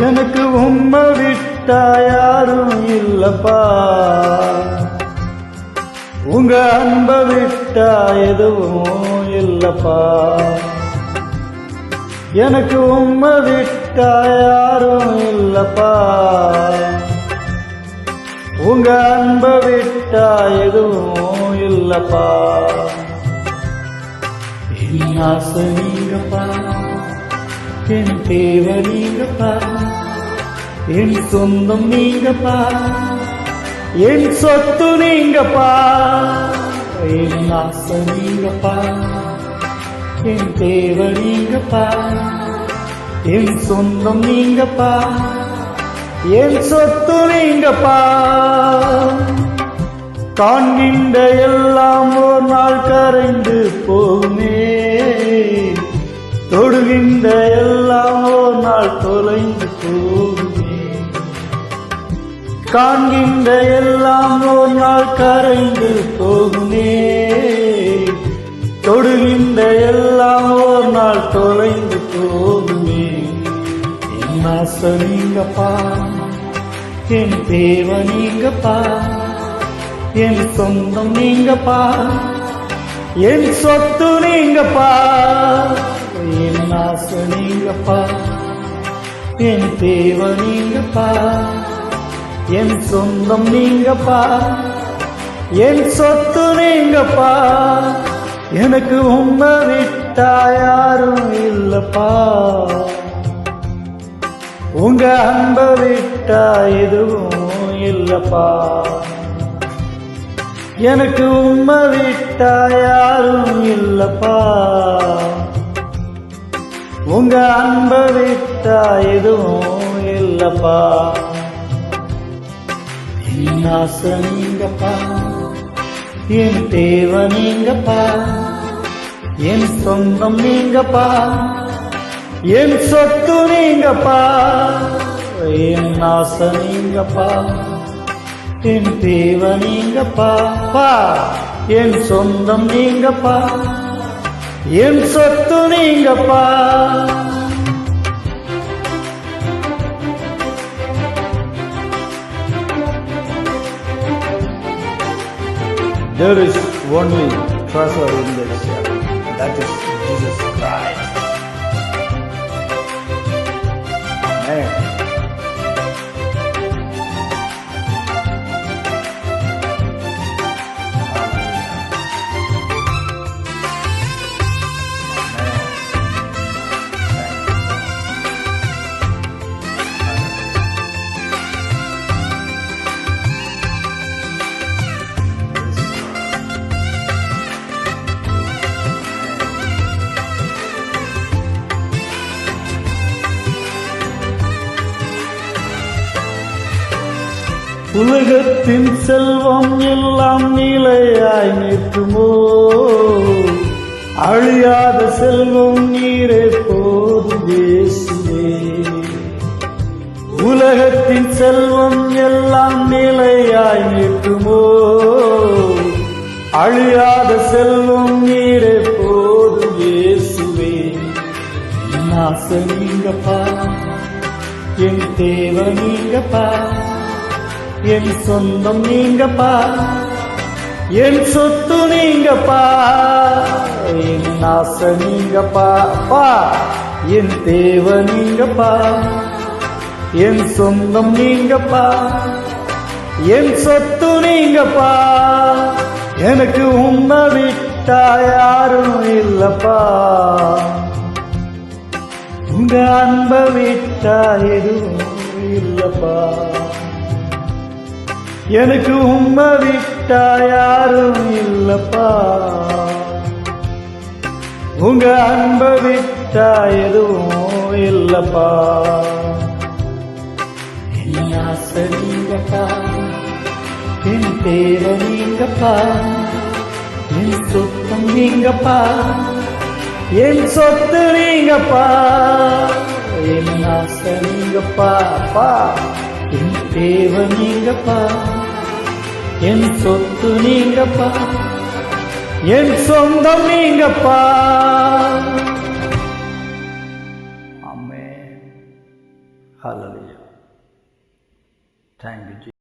எனக்கு உம்மை விட்டா யாரும் இல்லப்பா. உங்க அன்ப விட்டா எதுவும் இல்லப்பா. எனக்கு உம்மை விட்டா யாரும் இல்லப்பா. உங்க அன்ப விட்டா எதுவும் இல்லப்பா. என் ஆசை நீங்கப்பா. என் தேவை நீங்கப்பா என் சொந்தம் நீங்கப்பா. என் சொத்து நீங்கப்பா. என் ஆசை நீங்கப்பா. என் தேவை நீங்கப்பா. என் சொந்தம் நீங்கப்பா. என் சொத்து நீங்கப்பா. காண்கின்ற எல்லாம் ஒரு நாள் கரைந்து போகும். தொடுகின்ற எல்லாம் நாள் தொலைந்து போகுமே. காண்கின்ற எல்லாம் ஒரு நாள் கரைந்து போகுமே. தொடுகின்ற எல்லாம் ஒரு நாள் தொலைந்து போகுமே. என் ஆசை நீங்கப்பா என் தேவ நீங்கப்பா என் சொந்தம் நீங்கப்பா என் சொத்து நீங்கப்பா. என் ஆசை நீங்கப்பா. என் தேவ நீங்கப்பா. என் சொந்தம் நீங்கப்பா. என் சொத்து நீங்கப்பா. எனக்கு உங்க விட்டா யாரும் இல்லப்பா. உங்க அன்ப விட்டா எதுவும் இல்லப்பா. எனக்கு உம்ம விட்டா யாரும் இல்லப்பா. உங்க அன்ப விட்டா எதுவும் இல்லப்பா. என் ஆசை நீங்கப்பா என் தேவை நீங்கப்பா என் சொந்தம் நீங்கப்பா என் சொத்து நீங்கப்பா. என் ஆசை நீங்கப்பா என் தேவை நீங்கப்பா. பா என் சொந்தம் நீங்கப்பா. என் சொத்து நீங்கப்பா There is only treasure in this world. That is Jesus Christ. உலகத்தின் செல்வம் எல்லாம் நிலையாய் நிற்குமோ? அழியாத செல்வம் நீரே போது பேசுவே உலகத்தின் செல்வம் எல்லாம் நிலையாய் நிற்குமோ? அழியாத செல்வம் நீரே போது பேசுவே என் ஆசை நீங்கப்பா என் தேவை நீங்கப்பா என் சொந்தம் நீங்கப்பா. என் சொத்து நீங்கப்பா. என் ஆசை நீங்கப்பா. அப்பா என் தேவை நீங்கப்பா. என் சொந்தம் நீங்கப்பா. என் சொத்து நீங்கப்பா. எனக்கு உண்மை விட்டா யாரும் இல்லப்பா. உங்க அன்ப விட்டா எதுவும் இல்லப்பா. எனக்கு உண்மை விட்டா யாரும் இல்லப்பா. உங்க அன்ப விட்டா எதுவும் இல்லப்பா. என் ஆசை நீங்கப்பா? என் பேரை நீங்கப்பா? என் சுத்தம் நீங்கப்பா? என் சொத்து நீங்கப்பா. என் ஆசை நீங்கப்பா? அப்பா. என் தேவை நீங்கப்பா என் சொத்து நீங்கப்பா என் சொந்தம் நீங்கப்பா ஆமென் Hallelujah. Thank you, Jesus.